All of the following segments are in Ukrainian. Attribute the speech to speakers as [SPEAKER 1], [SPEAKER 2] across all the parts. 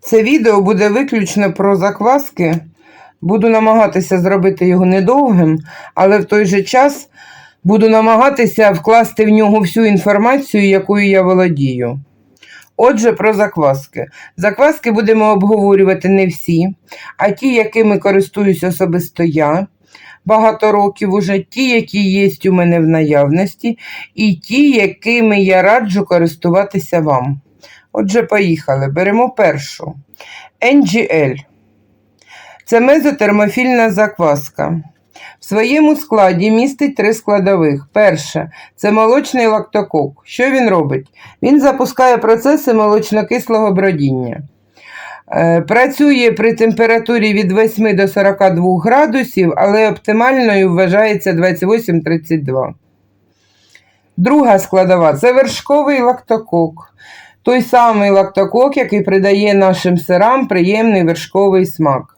[SPEAKER 1] Це відео буде виключно про закваски. Буду намагатися зробити його недовгим, але в той же час буду намагатися вкласти в нього всю інформацію, якою я володію. Отже, про закваски. Закваски будемо обговорювати не всі, а ті, якими користуюсь особисто я багато років уже, ті, які є у мене в наявності, і ті, якими я раджу користуватися вам. Отже, поїхали. Беремо першу. NGL. Це мезотермофільна закваска. В своєму складі містить три складових. Перше це молочний лактокок. Що він робить? Він запускає процеси молочнокислого бродіння. Е, Працює при температурі від 8 до 42 градусів, але оптимальною вважається 28-32. Друга складова це вершковий лактокок. Той самий лактокок, який придає нашим сирам приємний вершковий смак.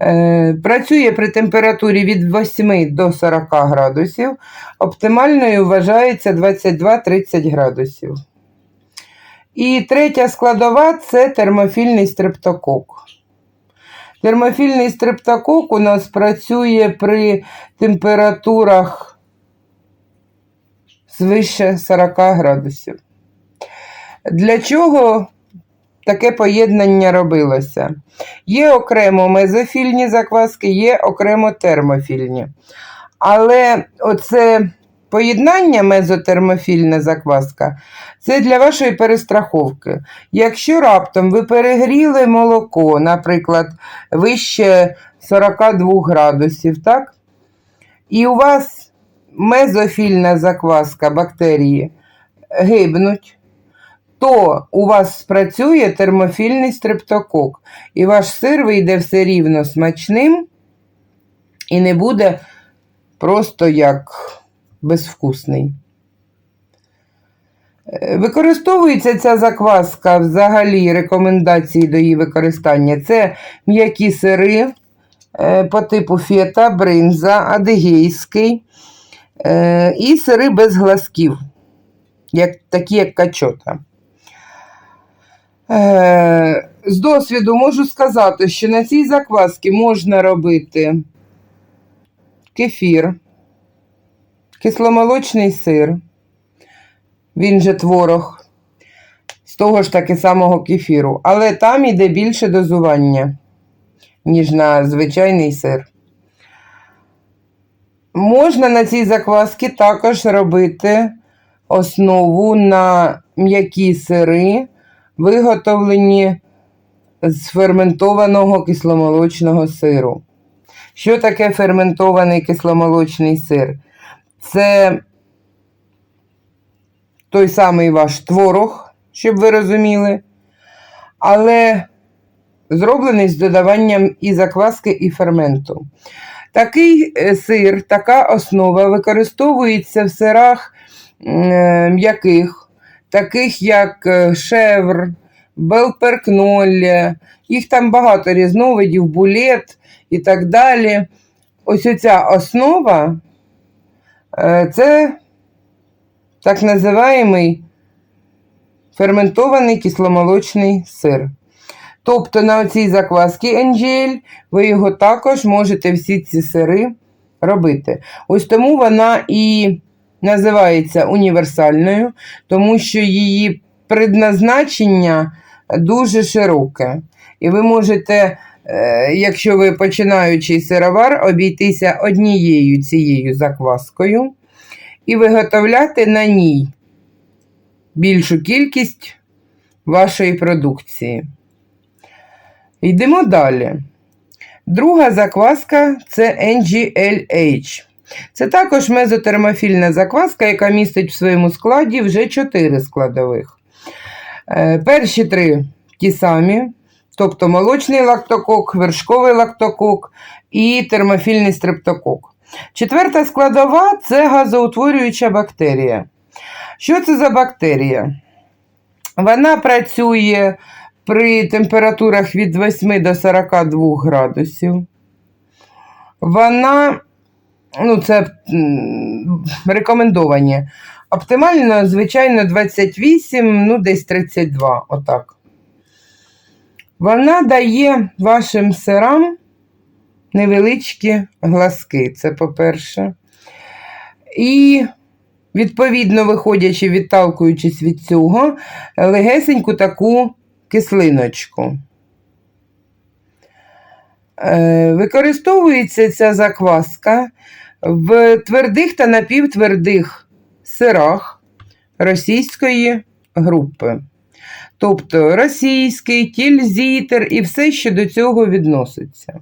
[SPEAKER 1] Е, Працює при температурі від 8 до 40 градусів. Оптимальною вважається 22-30 градусів. І третя складова це термофільний стрептокок. Термофільний стрептокок у нас працює при температурах свише 40 градусів. Для чого таке поєднання робилося? Є окремо мезофільні закваски, є окремо термофільні. Але оце поєднання мезотермофільна закваска це для вашої перестраховки. Якщо раптом ви перегріли молоко, наприклад, вище 42 градусів, так? і у вас мезофільна закваска бактерії гибнуть, то у вас спрацює термофільний стрептокок, і ваш сир вийде все рівно смачним і не буде просто як безвкусний. Е, Використовується ця закваска взагалі рекомендації до її використання. Це м'які сири е, по типу фета, бринза, адигейський е, і сири без глазків, як, такі як качота. Е, З досвіду можу сказати, що на цій закваски можна робити кефір, кисломолочний сир, він же творог, з того ж таки самого кефіру, але там йде більше дозування, ніж на звичайний сир. Можна на цій закваски також робити основу на м'які сири, виготовлені з ферментованого кисломолочного сиру. Що таке ферментований кисломолочний сир? Це той самий ваш творог, щоб ви розуміли, але зроблений з додаванням і закваски, і ферменту. Такий е, сир, така основа використовується в сирах е, м'яких, таких як е, шевр, белперкнолля, їх там багато різновидів, булет і так далі. Ось оця основа е, це так називаємий ферментований кисломолочний сир. Тобто на цій заквасці NGL ви його також можете всі ці сири робити. Ось тому вона і називається універсальною, тому що її предназначення дуже широке. І ви можете, е, якщо ви починаючий сировар, обійтися однією цією закваскою і виготовляти на ній більшу кількість вашої продукції. Йдемо далі. Друга закваска це NGLH. Це також мезотермофільна закваска, яка містить в своєму складі вже 4 складових. Е, Перші три ті самі, тобто молочний лактокок, вершковий лактокок і термофільний стрептокок. Четверта складова це газоутворююча бактерія. Що це за бактерія? Вона працює при температурах від 8 до 42 градусів. Вона, ну, це рекомендовані. Оптимально, звичайно, 28, ну, десь 32, отак. Вона дає вашим сирам невеличкі глазки, це по-перше. І, відповідно, виходячи, відталкуючись від цього, легесеньку таку кислиночку. Е, Використовується ця закваска в твердих та напівтвердих сирах російської групи. Тобто російський, тільзітер і все, що до цього відноситься.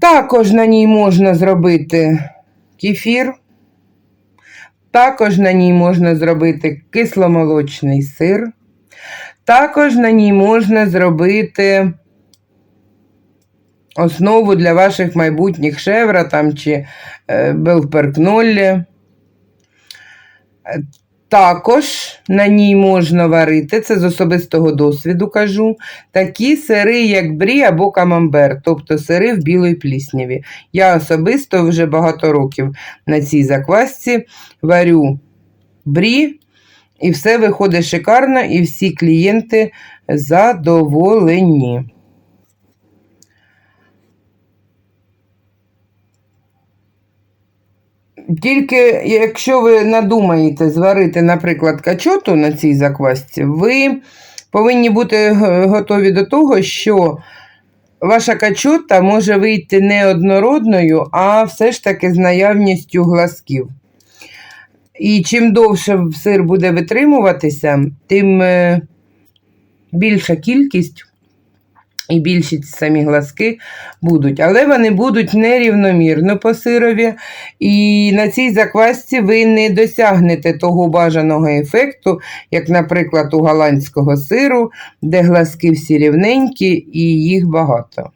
[SPEAKER 1] Також на ній можна зробити кефір, також на ній можна зробити кисломолочний сир, також на ній можна зробити основу для ваших майбутніх шевра там, чи е, белперкноллі. Е, Також на ній можна варити, це з особистого досвіду кажу, такі сири, як брі або камамбер, тобто сири в білій плісняві. Я особисто вже багато років на цій заквасці варю брі, і все виходить шикарно, і всі клієнти задоволені. Тільки якщо ви надумаєте зварити, наприклад, качоту на цій заквасці, ви повинні бути готові до того, що ваша качота може вийти не однородною, а все ж таки з наявністю глазків. І чим довше сир буде витримуватися, тим е, більша кількість і більшість самі глазки будуть. Але вони будуть нерівномірно по сирові. І на цій заквасці ви не досягнете того бажаного ефекту, як, наприклад, у голландського сиру, де глазки всі рівненькі і їх багато.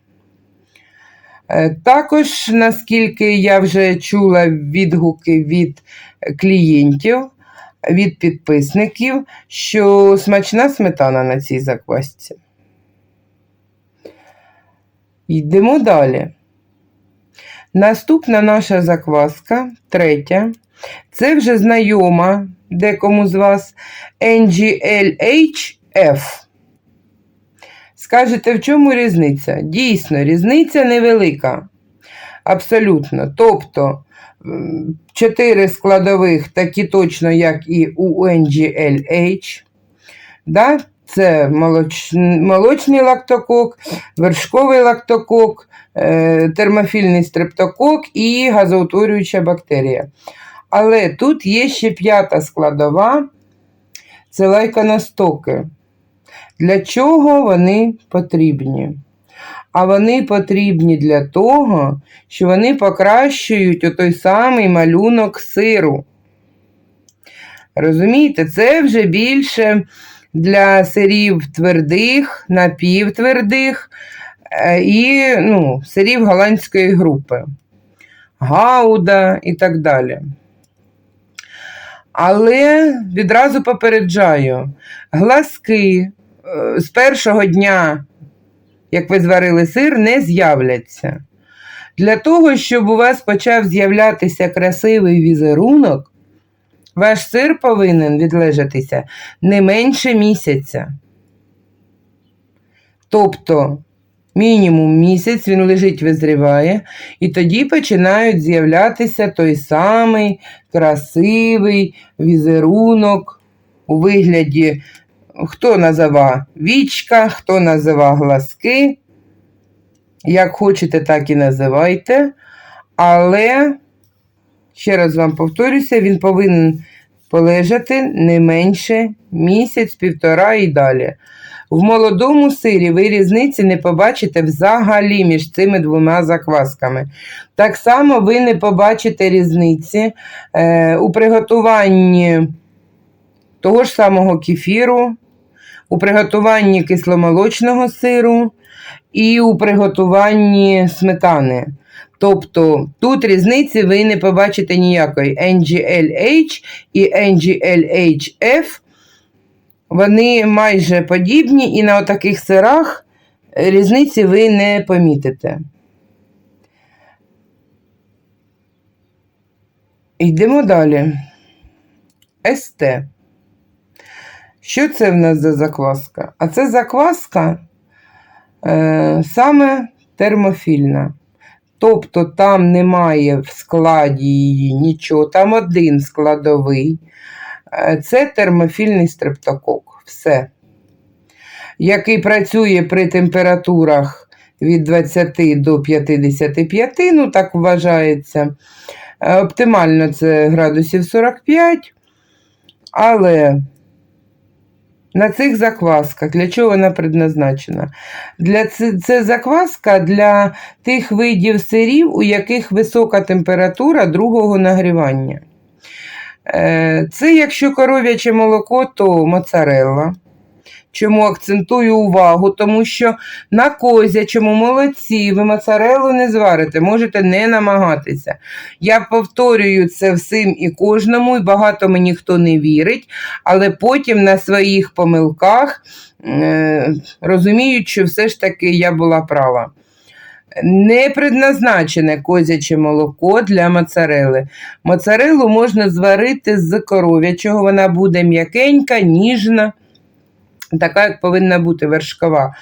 [SPEAKER 1] Е, Також, наскільки я вже чула відгуки від клієнтів, від підписників, що смачна сметана на цій заквасці. Йдемо далі. Наступна наша закваска, третя. Це вже знайома декому з вас NGLHF. Скажете, в чому різниця? Дійсно, різниця невелика. Абсолютно. Тобто, чотири складових, такі точно, як і у NGLH. Да? Це молоч... молочний лактокок, вершковий лактокок, е, термофільний стрептокок і газоутворююча бактерія. Але тут є ще п'ята складова це лайконостоки. Для чого вони потрібні? А вони потрібні для того, що вони покращують отой самий малюнок сиру. Розумієте, це вже більше для сирів твердих, напівтвердих е, і ну, сирів голландської групи, гауда і так далі. Але відразу попереджаю, глазки е, з першого дня, як ви зварили сир, не з'являться. Для того, щоб у вас почав з'являтися красивий візерунок, ваш сир повинен відлежатися не менше місяця. Тобто, мінімум місяць він лежить, визріває, і тоді починають з'являтися той самий красивий візерунок у вигляді, хто назива вічка, хто назива глазки. Як хочете, так і називайте. Але, ще раз вам повторюся, він повинен полежати не менше місяць, півтора і далі. В молодому сирі ви різниці не побачите взагалі між цими двома заквасками. Так само ви не побачите різниці е, у приготуванні того ж самого кефіру, у приготуванні кисломолочного сиру і у приготуванні сметани. Тобто тут різниці ви не побачите ніякої NGLH і NGLHF Вони майже подібні, і на таких сирах різниці ви не помітите. Йдемо далі. СТ. Що це в нас за закваска? А це закваска е, саме термофільна. Тобто там немає в складі її нічого, там один складовий. Е, Це термофільний стрептокок. Все. Який працює при температурах від 20 до 55, ну так вважається. Е, Оптимально це градусів 45, але на цих заквасках, для чого вона предназначена? Для це, це закваска для тих видів сирів, у яких висока температура другого нагрівання. Е, Це якщо коров'яче молоко, то моцарелла. Чому акцентую увагу? Тому що на козячому молоці ви моцарелу не зварите, можете не намагатися. Я повторюю це всім і кожному, і багато мені хто не вірить, але потім на своїх помилках е, розуміють, що все ж таки я була права. Не предназначене козяче молоко для моцарели. Моцарелу можна зварити з коров'ячого, вона буде м'якенька, ніжна, така, як повинна бути вершкова.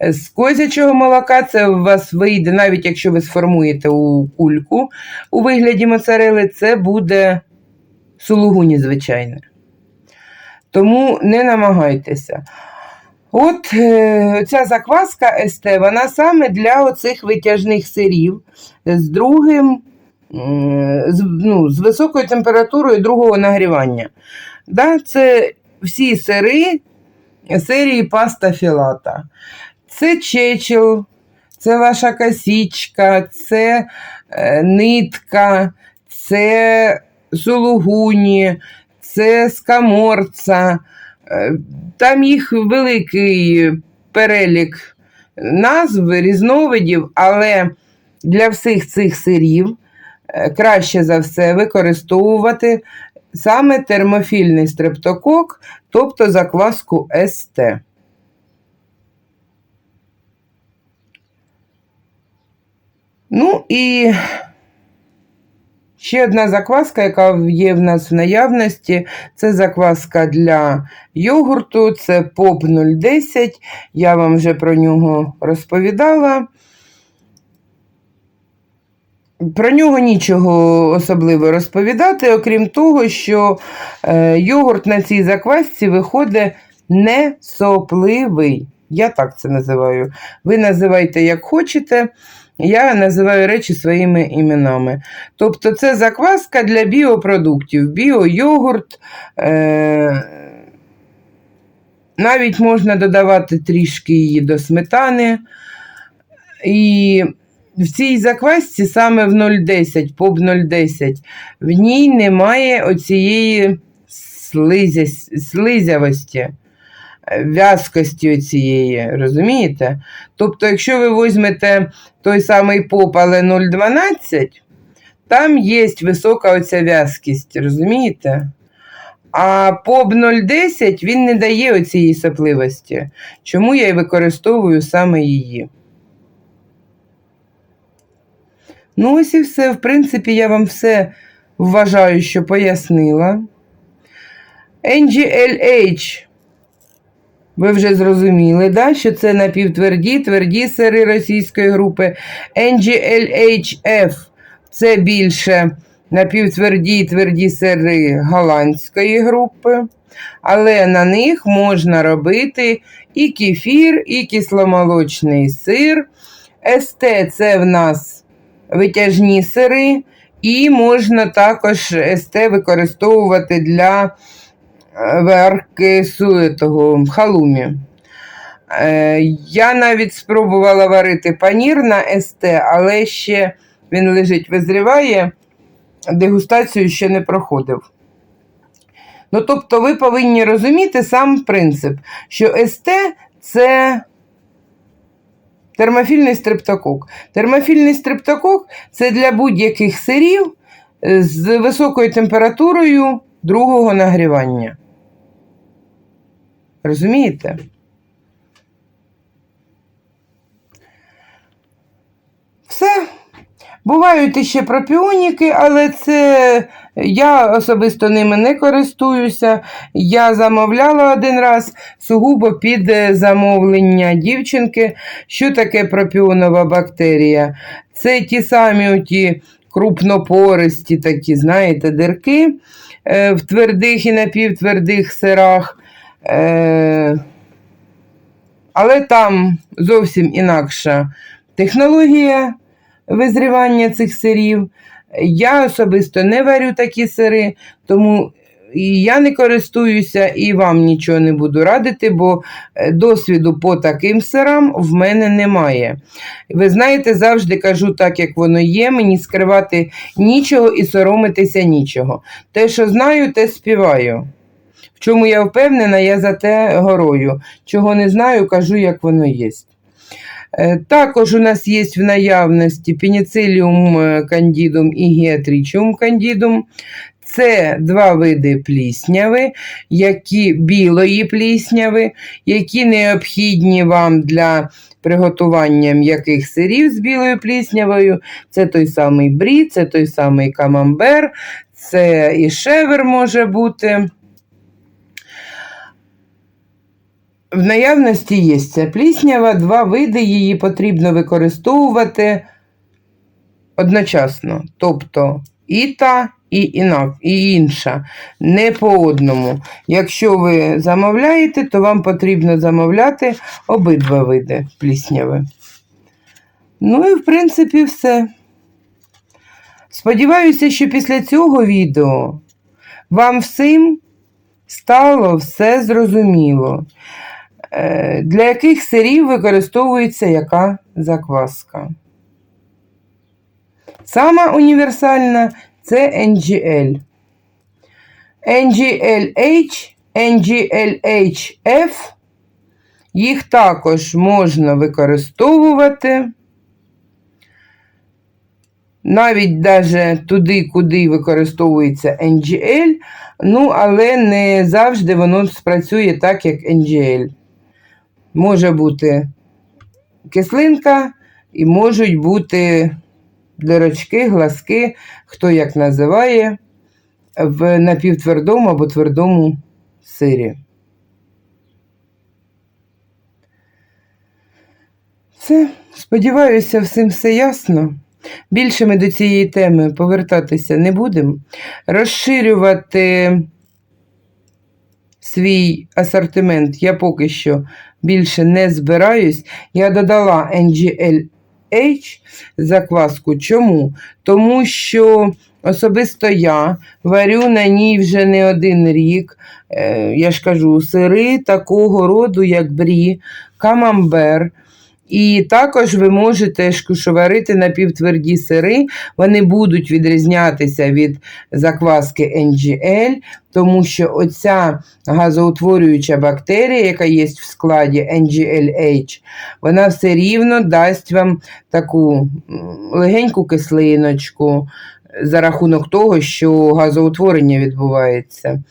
[SPEAKER 1] З козячого молока це у вас вийде, навіть якщо ви сформуєте у кульку у вигляді моцарели, це буде сулугуні, звичайне. Тому не намагайтеся. От е, ця закваска СТ, вона саме для оцих витяжних сирів з другим, з, ну, з високою температурою другого нагрівання. Да, це всі сири серії паста філата. Це чечел, це ваша косічка, це е, нитка, це сулугуні, це скаморца. Е, Там їх великий перелік назв, різновидів, але для всіх цих сирів е, краще за все використовувати саме термофільний стрептокок, тобто закваску СТ. Ну і ще одна закваска, яка є в нас в наявності, це закваска для йогурту, це поп 010. Я вам вже про нього розповідала. Про нього нічого особливо розповідати, окрім того, що е, йогурт на цій заквасці виходить не сопливий. Я так це називаю. Ви називайте як хочете. Я називаю речі своїми іменами. Тобто це закваска для біопродуктів, біойогурт. Е- навіть можна додавати трішки її до сметани. І в цій заквасці саме в 0,10, поп 0,10, в ній немає оцієї слизя, слизявості, в'язкості оцієї, розумієте? Тобто, якщо ви візьмете той самий поп, але 0,12, там є висока оця в'язкість, розумієте? А поп 0,10 він не дає оцієї сопливості. Чому я і використовую саме її? Ну, ось і все. В принципі, я вам все вважаю, що пояснила. NGLH. Ви вже зрозуміли, да? що це напівтверді, тверді сири російської групи. NGLHF це більше напівтверді тверді сири голландської групи. Але на них можна робити і кефір, і кисломолочний сир. СТ це в нас витяжні сири, і можна також СТ використовувати для е, варки суетого халумі. Е, Я навіть спробувала варити панір на СТ, але ще він лежить, визріває, дегустацію ще не проходив. Ну, тобто, ви повинні розуміти сам принцип, що СТ це термофільний стрептокок. Термофільний стрептокок це для будь-яких сирів е, з високою температурою другого нагрівання. Розумієте? Все. Бувають іще пропіоніки, але це я особисто ними не користуюся. Я замовляла один раз сугубо під е, замовлення дівчинки. Що таке пропіонова бактерія? Це ті самі ті крупнопористі такі, знаєте, дирки е, в твердих і напівтвердих сирах. Е, але там зовсім інакша технологія визрівання цих сирів. Я особисто не варю такі сири, тому і я не користуюся і вам нічого не буду радити, бо е, досвіду по таким сирам в мене немає. Ви знаєте, завжди кажу так, як воно є, мені скривати нічого і соромитися нічого. Те, що знаю, те співаю. В чому я впевнена, я за те горою. Чого не знаю, кажу, як воно є. Е, Також у нас є в наявності пеніциліум е, кандідум і геатрічіум кандідум. Це два види плісняви, які білої плісняви, які необхідні вам для приготування м'яких сирів з білою пліснявою. Це той самий брі, це той самий камамбер, це і шевер може бути. В наявності є ця пліснява, два види, її потрібно використовувати одночасно. Тобто і та, і, інак, і інша, не по одному. Якщо ви замовляєте, то вам потрібно замовляти обидва види плісняви. Ну і в принципі все. Сподіваюся, що після цього відео вам всім стало все зрозуміло. Е, Для яких сирів використовується яка закваска? Сама універсальна це NGL. NGLH, NGLHF. Їх також можна використовувати. Навіть даже туди, куди використовується NGL, ну, але не завжди воно спрацює так, як NGL. Може бути кислинка і можуть бути дирочки, глазки, хто як називає, в напівтвердому або твердому сирі. Все, сподіваюся, всім все ясно. Більше ми до цієї теми повертатися не будемо. Розширювати свій асортимент я поки що більше не збираюсь. Я додала NGLH закваску. Чому? Тому що особисто я варю на ній вже не один рік. Е, Я ж кажу, сири такого роду, як брі, камамбер. І також ви можете шкушоварити напівтверді сири, вони будуть відрізнятися від закваски NGL, тому що оця газоутворююча бактерія, яка є в складі NGLH, вона все рівно дасть вам таку легеньку кислиночку за рахунок того, що газоутворення відбувається.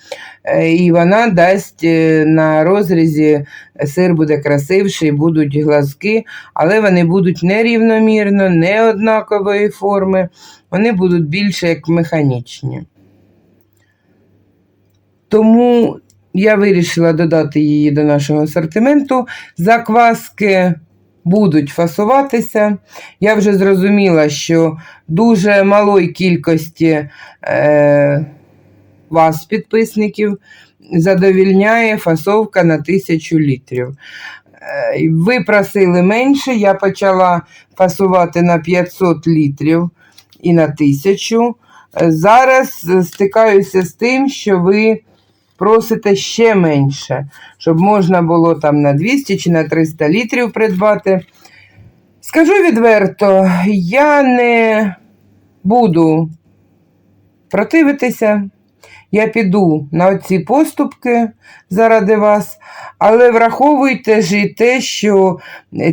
[SPEAKER 1] Е, І вона дасть е, на розрізі сир буде красивший, будуть глазки, але вони будуть нерівномірно, не однакової форми, вони будуть більше як механічні. Тому я вирішила додати її до нашого асортименту. Закваски будуть фасуватися. Я вже зрозуміла, що дуже малої кількості е, вас, підписників, задовільняє фасовка на 1000 літрів. Е, Ви просили менше, я почала фасувати на 500 літрів і на 1000. Е, Зараз стикаюся з тим, що ви просите ще менше, щоб можна було там на 200 чи на 300 літрів придбати. Скажу відверто, я не буду противитися. Я піду на ці поступки заради вас, але враховуйте ж і те, що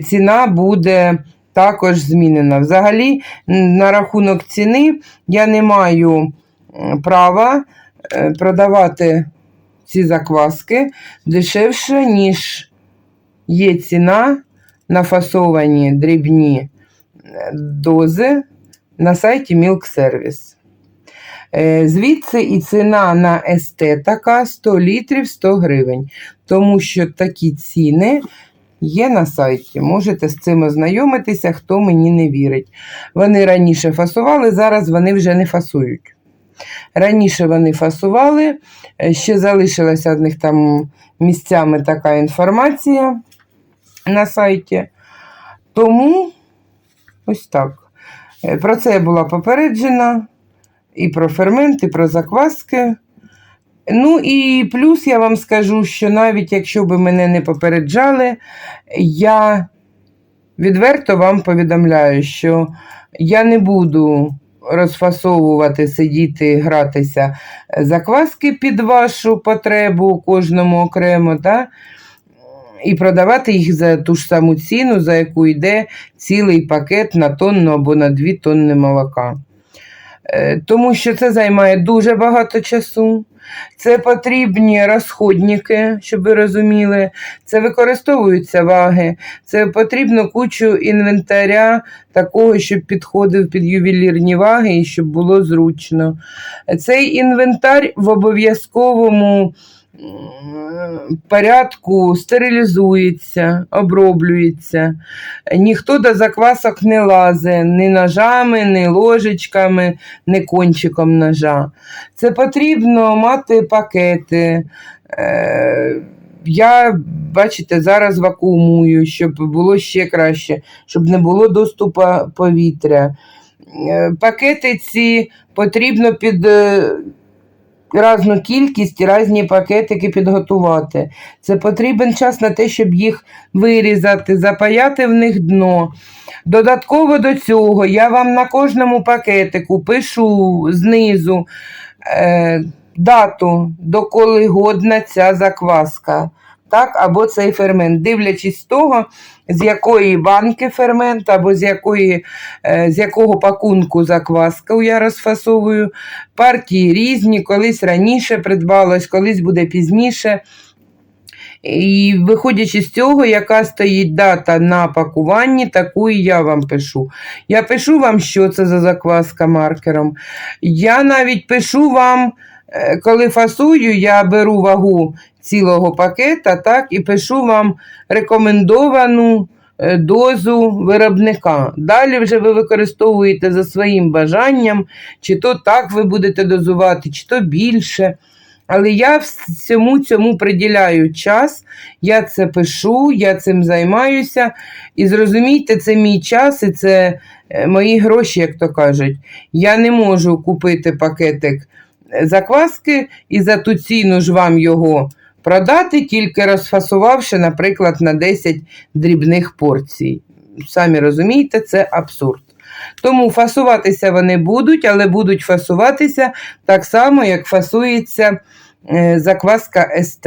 [SPEAKER 1] ціна буде також змінена. Взагалі, на рахунок ціни я не маю права е, продавати ці закваски дешевше, ніж є ціна на фасовані дрібні е, дози на сайті Milk Service. Е, Звідси і ціна на СТ така 100 літрів 100 гривень, тому що такі ціни є на сайті. Можете з цим ознайомитися, хто мені не вірить. Вони раніше фасували, зараз вони вже не фасують. Раніше вони фасували, е, ще залишилася в них там місцями така інформація на сайті. Тому ось так. Е, Про це я була попереджена. І про фермент, і про закваски. Ну і плюс я вам скажу, що навіть якщо би мене не попереджали, я відверто вам повідомляю, що я не буду розфасовувати, сидіти, гратися закваски під вашу потребу, кожному окремо, та? і продавати їх за ту ж саму ціну, за яку йде цілий пакет на тонну або на дві тонни молока. Е, Тому що це займає дуже багато часу. Це потрібні розходники, щоб ви розуміли. Це використовуються ваги, це потрібно кучу інвентаря такого, щоб підходив під ювелірні ваги і щоб було зручно. Цей інвентар в обов'язковому порядку стерилізується, оброблюється. Ніхто до заквасок не лазить ні ножами, ні ложечками, ні кончиком ножа. Це потрібно мати пакети. Е, Я, бачите, зараз вакуумую, щоб було ще краще, щоб не було доступу повітря. Е, Пакети ці потрібно під різну кількість і різні пакетики підготувати. Це потрібен час на те, щоб їх вирізати, запаяти в них дно. Додатково до цього я вам на кожному пакетику пишу знизу е, дату, доколи годна ця закваска. Так, або цей фермент, дивлячись того, з якої банки фермент, або з, якої, е, з якого пакунку закваску я розфасовую. Партії різні, колись раніше придбалось, колись буде пізніше. І виходячи з цього, яка стоїть дата на пакуванні, таку і я вам пишу. Я пишу вам, що це за закваска маркером. Я навіть пишу вам, е, коли фасую, я беру вагу цілого пакета, так, і пишу вам рекомендовану е, дозу виробника. Далі вже ви використовуєте за своїм бажанням, чи то так ви будете дозувати, чи то більше. Але я всьому цьому приділяю час, я це пишу, я цим займаюся. І зрозумійте, це мій час і це е, мої гроші, як то кажуть. Я не можу купити пакетик е, закваски і за ту ціну ж вам його продати, тільки розфасувавши, наприклад, на 10 дрібних порцій. Самі розумієте, це абсурд. Тому фасуватися вони будуть, але будуть фасуватися так само, як фасується е, закваска СТ.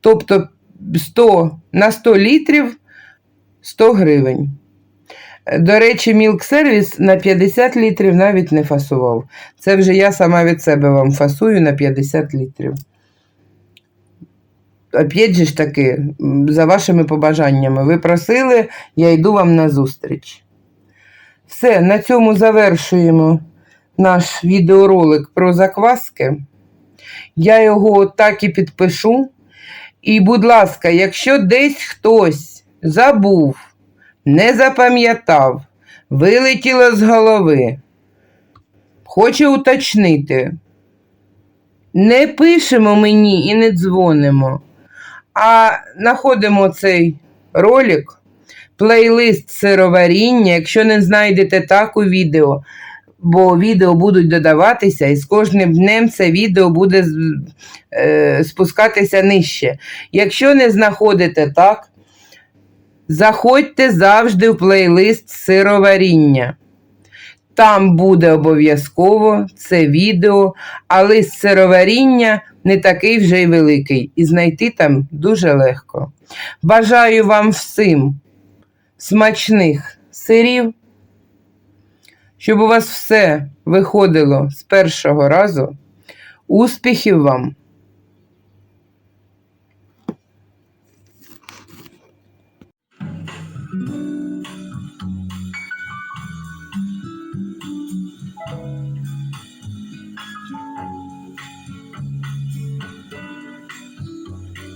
[SPEAKER 1] Тобто 100, на 100 літрів 100 гривень. До речі, Milk Service на 50 літрів навіть не фасував. Це вже я сама від себе вам фасую на 50 літрів. Опять же ж таки, за вашими побажаннями. Ви просили, я йду вам на зустріч. Все, на цьому завершуємо наш відеоролик про закваски. Я його так і підпишу. І, будь ласка, якщо десь хтось забув, не запам'ятав, вилетіло з голови, хоче уточнити, не пишемо мені і не дзвонимо, а знаходимо цей ролик плейлист сироваріння, якщо не знайдете так у відео, бо відео будуть додаватися, і з кожним днем це відео буде е, спускатися нижче. Якщо не знаходите так, заходьте завжди в плейлист сироваріння. Там буде обов'язково це відео, а лист сироваріння не такий вже й великий, і знайти там дуже легко. Бажаю вам всім смачних сирів, щоб у вас все виходило з першого разу. Успіхів вам